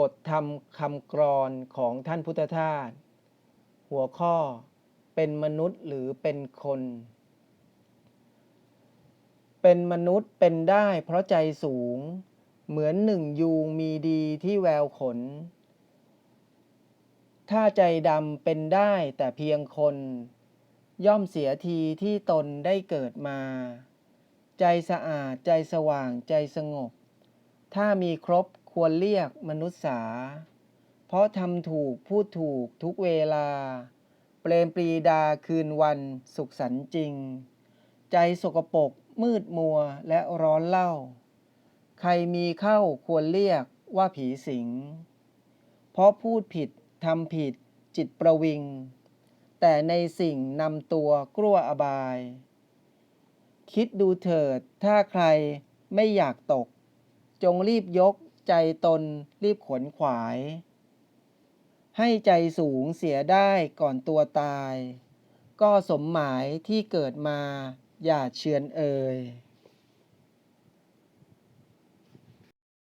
บทธรรมคำกรอนของท่านพุทธทาสหัวข้อเป็นมนุษย์หรือเป็นคน เป็นมนุษย์เป็นได้เพราะใจสูง เหมือนหนึ่งยูงมีดีที่แววขน ถ้าใจดำเป็นได้แต่เพียงคน ย่อมเสียทีที่ตนได้เกิดมา ใจสะอาดใจสว่างใจสงบ ถ้ามีครบ ควรเรียกมนุษย์สา เพราะทำถูกพูดถูกทุกเวลา เปรมปรีดาคืนวันสุขสันต์จริง ใจสกปรกมืดมัวและร้อนเล่า ใครมีเข้าควรเรียกว่าผีสิง เพราะพูดผิดทำผิดจิตประวิง แต่ในสิ่งนำตัวกลัวอบาย คิดดูเถิดถ้าใครไม่อยากตก จงรีบยก ใจตนรีบขวนขวาย ให้ใจสูงเสียได้ก่อนตัวตาย ก็สมหมายที่เกิดมาอย่าเชือนเอ่ย